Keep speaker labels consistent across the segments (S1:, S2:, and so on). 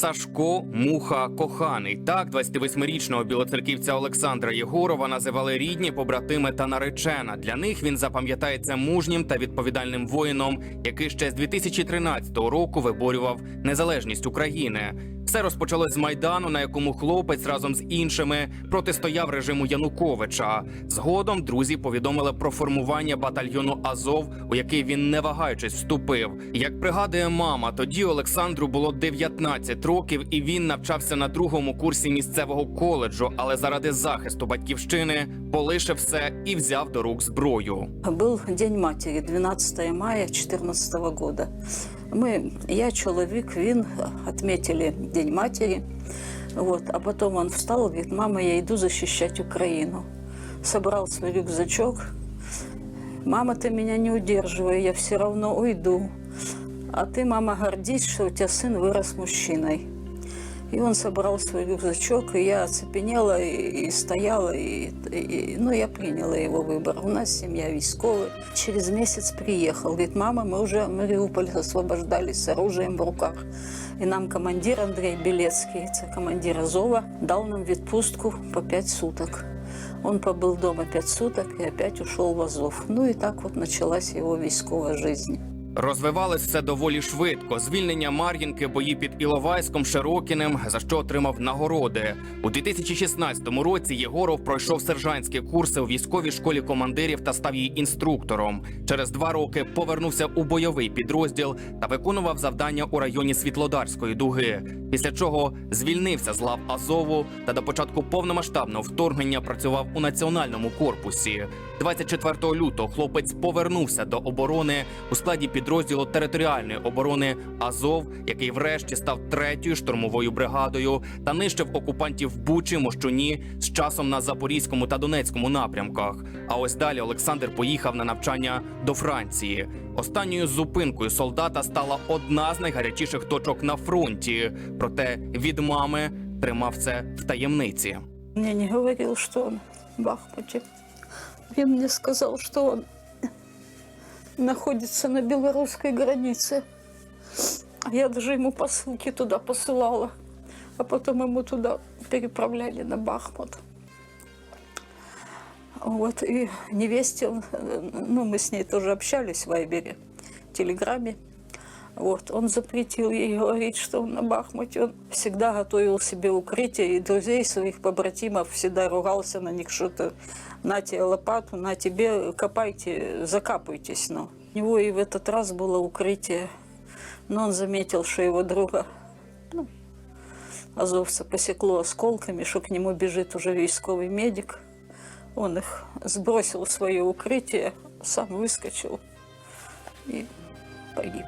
S1: Сашко Муха Коханий. Так, 28-річного білоцерківця Олександра Єгорова називали рідні, побратими та наречена. Для них він запам'ятається мужнім та відповідальним воїном, який ще з 2013 року виборював незалежність України. Все розпочалось з майдану, на якому хлопець разом з іншими протистояв режиму Януковича. Згодом друзі повідомили про формування батальйону Азов, у який він не вагаючись вступив. Як пригадує мама, тоді Олександру було 19 років, і він навчався на другому курсі місцевого коледжу, але заради захисту батьківщини полишив все і взяв до рук зброю.
S2: Был День матери, 12 мая 2014 года. Мы, я, чоловік, він отметили День матери. Вот. А потом он встал и говорит, мама, я иду защищать Украину. Собрал свой рюкзачок. Мама, ты меня не удерживай, я все равно уйду. А ты, мама, гордись, что у тебя сын вырос мужчиной. И он собрал свой рюкзачок, и я оцепенела и, и стояла, и, и- ну, я приняла его выбор. У нас семья військовая. Через месяц приехал. Говорит, мама, мы уже Мариуполь освобождались с оружием в руках. И нам командир Андрей Белецкий, это командир Азова, дал нам відпустку по пять суток. Он побыл дома пять суток и опять ушел в Азов. Ну и так вот началась его військовая жизнь.
S1: Розвивалось все доволі швидко. Звільнення Мар'їнки, бої під Іловайськом, Широкіним, за що отримав нагороди. У 2016 році Єгоров пройшов сержантські курси у військовій школі командирів та став її інструктором. Через два роки повернувся у бойовий підрозділ та виконував завдання у районі Світлодарської дуги. Після чого звільнився з лав Азову та до початку повномасштабного вторгнення працював у національному корпусі. 24 лютого хлопець повернувся до оборони у складі підрозділу територіальної оборони Азов, який врешті став третьою штурмовою бригадою та нищив окупантів в Бучі, Мощуні з часом на Запорізькому та Донецькому напрямках. А ось далі Олександр поїхав на навчання до Франції. Останньою зупинкою солдата стала одна з найгарячіших точок на фронті. Проте від мами тримав це в таємниці.
S2: Мне не говорил, что он в Бахмуте. Он мне сказал, что он находится на белорусской границе. Я даже ему посылки туда посылала. А потом ему туда переправляли на Бахмут. Вот, и невесте, э, ну, мы с ней тоже общались в Вайбере, Телеграме. Вот, он запретил ей говорить, что он на Бахмуте. Он всегда готовил себе укрытие, и друзей своих побратимов всегда ругался на них, что-то на тебе лопату, на тебе копайте, закапывайтесь. Ну. У него и в этот раз было укрытие, но он заметил, что его друга, ну, азовца, посекло осколками, что к нему бежит уже військовый медик. Он их сбросил в свое укрытие, сам выскочил и погиб.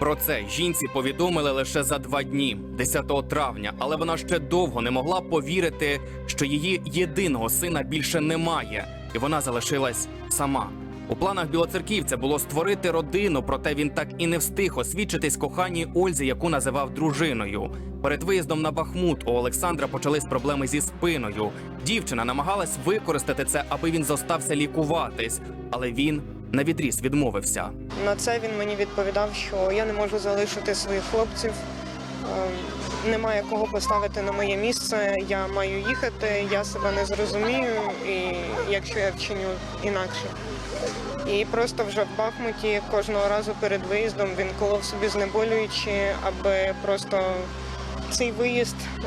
S1: Про це жінці повідомили лише за два дні, 10 травня, але вона ще довго не могла повірити, що її єдиного сина більше немає, і вона залишилась сама. У планах білоцерківця було створити родину, проте він так і не встиг освідчитись коханій Ользі, яку називав дружиною. Перед виїздом на Бахмут у Олександра почались проблеми зі спиною. Дівчина намагалась використати це, аби він зостався лікуватись, але він навідріз відмовився.
S3: На це він мені відповідав, що я не можу залишити своїх хлопців, е, немає кого поставити на моє місце, я маю їхати, я себе не зрозумію, і якщо я вчиню інакше. І просто вже в Бахмуті кожного разу перед виїздом він колов собі знеболюючи, аби просто цей виїзд е,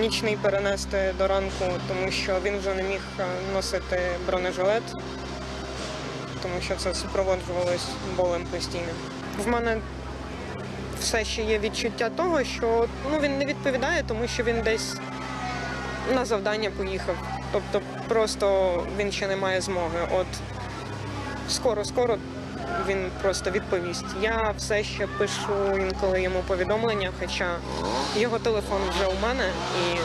S3: нічний перенести до ранку, тому що він вже не міг е, носити бронежилет тому що це супроводжувалось болем постійним. В мене все ще є відчуття того, що ну, він не відповідає, тому що він десь на завдання поїхав. Тобто просто він ще не має змоги. От скоро-скоро він просто відповість. Я все ще пишу інколи йому повідомлення, хоча його телефон вже у мене, і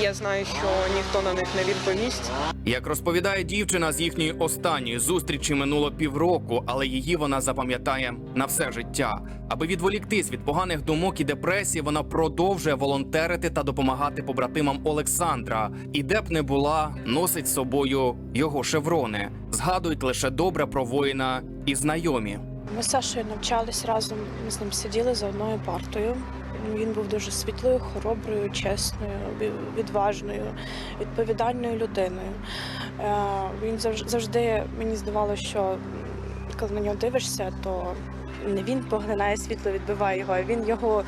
S3: я знаю, що ніхто на них не відповість.
S1: Як розповідає дівчина з їхньої останньої зустрічі минуло півроку, але її вона запам'ятає на все життя. Аби відволіктись від поганих думок і депресії, вона продовжує волонтерити та допомагати побратимам Олександра. І де б не була, носить з собою його шеврони. Згадують лише добре про воїна і знайомі.
S4: Ми з Сашою навчались разом, ми з ним сиділи за одною партою. Він був дуже світлою, хороброю, чесною, відважною, відповідальною людиною. Е, Він завж- завжди мені здавалося, що коли на нього дивишся, то не він поглинає світло, відбиває його, а він його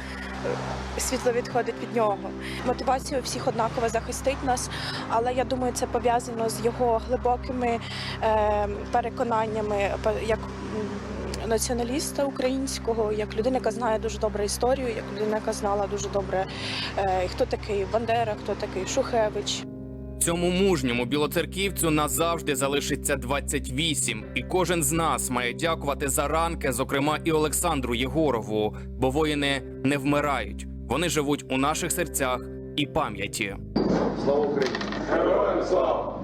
S4: е, світло відходить від нього. Мотивація у всіх однакова захистить нас, але я думаю, це пов'язано з його глибокими е, переконаннями, як націоналіста українського, як людина, яка знає дуже добре історію, як людина, яка знала дуже добре, е, хто такий Бандера, хто такий Шухевич.
S1: Цьому мужньому білоцерківцю назавжди залишиться 28, і кожен з нас має дякувати за ранки, зокрема і Олександру Єгорову, бо воїни не вмирають. Вони живуть у наших серцях і пам'яті.
S5: Слава Україні! Героям слава!